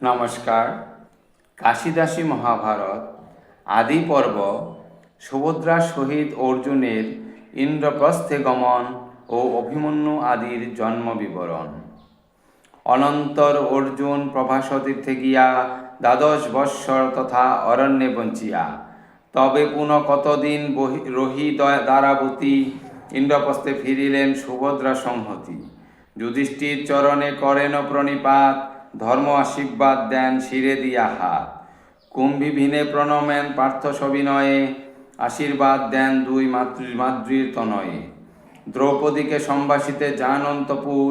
নমস্কার। কাশিদাসী মহাভারত, আদি পর্ব, সুভদ্রা সহিত অর্জুনের ইন্দ্রপ্রস্থে গমন ও অভিমন্যু আদির জন্ম বিবরণ। অনন্তর অর্জুন প্রভাসতীর্থে গিয়া দ্বাদশ বৎসর তথা অরণ্যে বঞ্চিয়া। তবে পুনঃ কতদিন রহি দ্বারাবতী ইন্দ্রপ্রস্থে ফিরিলেন সুভদ্রা সংহতি। যুধিষ্ঠির চরণে করেন প্রণিপাত ধর্ম আশীর্বাদ দেন শিরে দিয়া হাত। কুম্ভী ভিনে প্রণমেন পার্থ সবিনয়ে, আশীর্বাদ দেন দুই মাতৃ মাতৃর তনয়ে। দ্রৌপদীকে সম্ভাষিতে যান অন্তপুর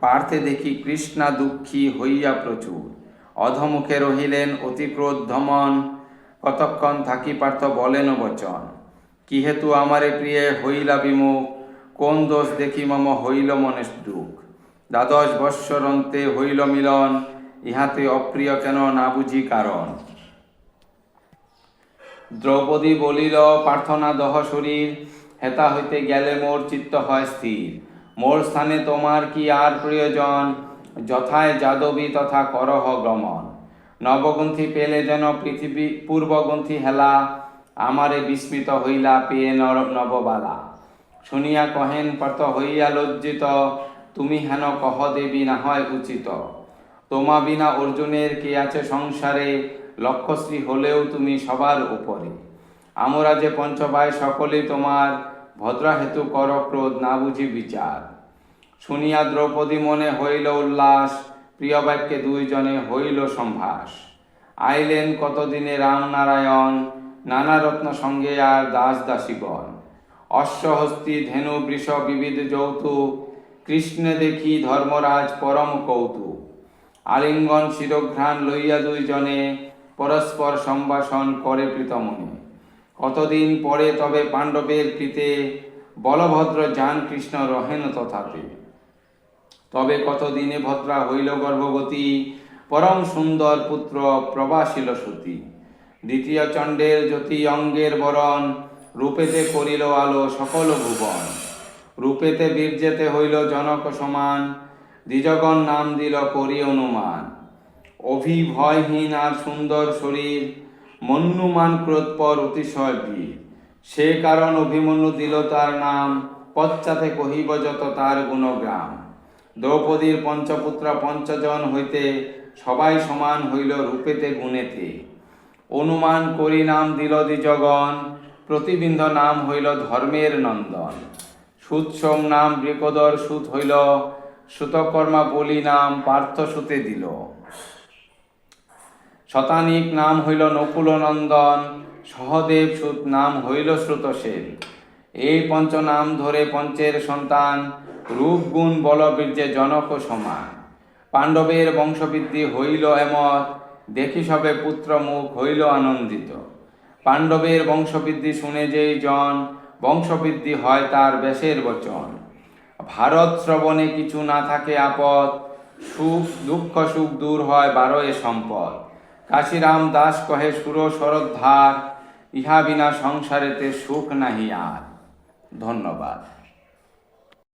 পার্থে দেখি কৃষ্ণা দুঃখী হইয়া প্রচুর। অধমুখে রহিলেন অতি ক্রোধ ধমন, কতক্ষণ থাকি পার্থ বলেন বচন। কি হেতু আমারে প্রিয়ে হইলা বিমুখ? কোন দোষ দেখি মম হইল মনে দুঃখ? দ্বাদশ বৎসর অন্তে হইল মিলন, ইহাতে অপ্রিয় কেন না বুঝি কারণ। দ্রৌপদী বলিল, প্রার্থনা দহ শরীর, হেতা হইতে গেলে মোর চিত্ত হয় স্থির। মোর স্থানে তোমার কি আর প্রয়োজন? যথায় যাদবী তথা করহ গমন। নবগ্রন্থি পেলে যেন পৃথিবী পূর্বগ্রন্থি হেলা, আমারে বিস্মিত হইলা পেয়ে নর, নববালা। শুনিয়া কহেন পার্থ হইয়া লজ্জিত তুমি হেন কহ দেবী না হয় উচিত। তোমা বিনা অর্জুনের কে আছে সংসারে লক্ষ্যশ্রী হলেও তুমি সবার উপরে। আমরা যে পঞ্চবায় সকলেই তোমার ভদ্রা হেতু কর ক্রোধ না বুঝি বিচার। শুনিয়া দ্রৌপদী মনে হইল উল্লাস প্রিয় বাক্যে দুইজনে হইল সম্ভাস। আইলেন কতদিনে রামনারায়ণ, নানা রত্ন সঙ্গে আর দাস দাসীগণ। অশ্বহস্তি, ধেনু, বৃষ, বিবিধ যৌতুক কৃষ্ণে দেখি ধর্মরাজ পরম কৌতুক। আলিঙ্গন শিরঘ্রাণ লইয়া দুইজনে পরস্পর সম্ভাষণ করে প্রীতমনে। কতদিন পরে তবে পাণ্ডবের কৃতে বলভদ্র যান কৃষ্ণ রহেন তথাপি তবে কতদিনে ভদ্রা হইল গর্ভবতী, পরম সুন্দর পুত্র প্রবাসিল সতী। দ্বিতীয় চণ্ডের জ্যোতি অঙ্গের বরণ, রূপেতে করিল আলো সকল ভুবন। রূপেতে বীর্যেতে হইল জনক সমান, দ্বিজগণ নাম দিল করি অনুমান। অভিভয়হীন আর সুন্দর শরীর, মন্যুমান ক্রোধপর অতিশয় বীর। সে কারণ অভিমন্যু দিল তার নাম, পশ্চাতে কহিব যত তার গুণগ্রাম। দ্রৌপদীর পঞ্চপুত্র পঞ্চজন হইতে সবাই সমান হইল রূপেতে গুণেতে। অনুমান করি নাম দিল দ্বিজগণ প্রতিবিন্দ নাম হইল ধর্মের নন্দন। সুৎসম নাম বৃকদর সুত হইল, সুতকর্মা বলি নাম পার্থ সুতে দিল। শতানিক নাম হইল নকুল নন্দন সহদেব সুত নাম হইল শ্রুতসেন। এই পঞ্চ নাম ধরে পঞ্চের সন্তান, রূপ গুণ বল বীর্যে জনক সমান। পাণ্ডবের বংশবৃদ্ধি হইল এমত, দেখি সবে পুত্র মুখ হইল আনন্দিত। পাণ্ডবের বংশবৃদ্ধি শুনে যেই জন বংশবৃদ্ধি হয় তার বেশের বচন। ভারত শ্রবণে কিছু না থাকে আপদ, সুখ, দুঃখ, সুখ দূর হয় বারোয় সম্পদ। কাশিরাম দাস কহে, সুর শরদ্ধার ইহা বিনা সংসারেতে সুখ নাহি আর। ধন্যবাদ।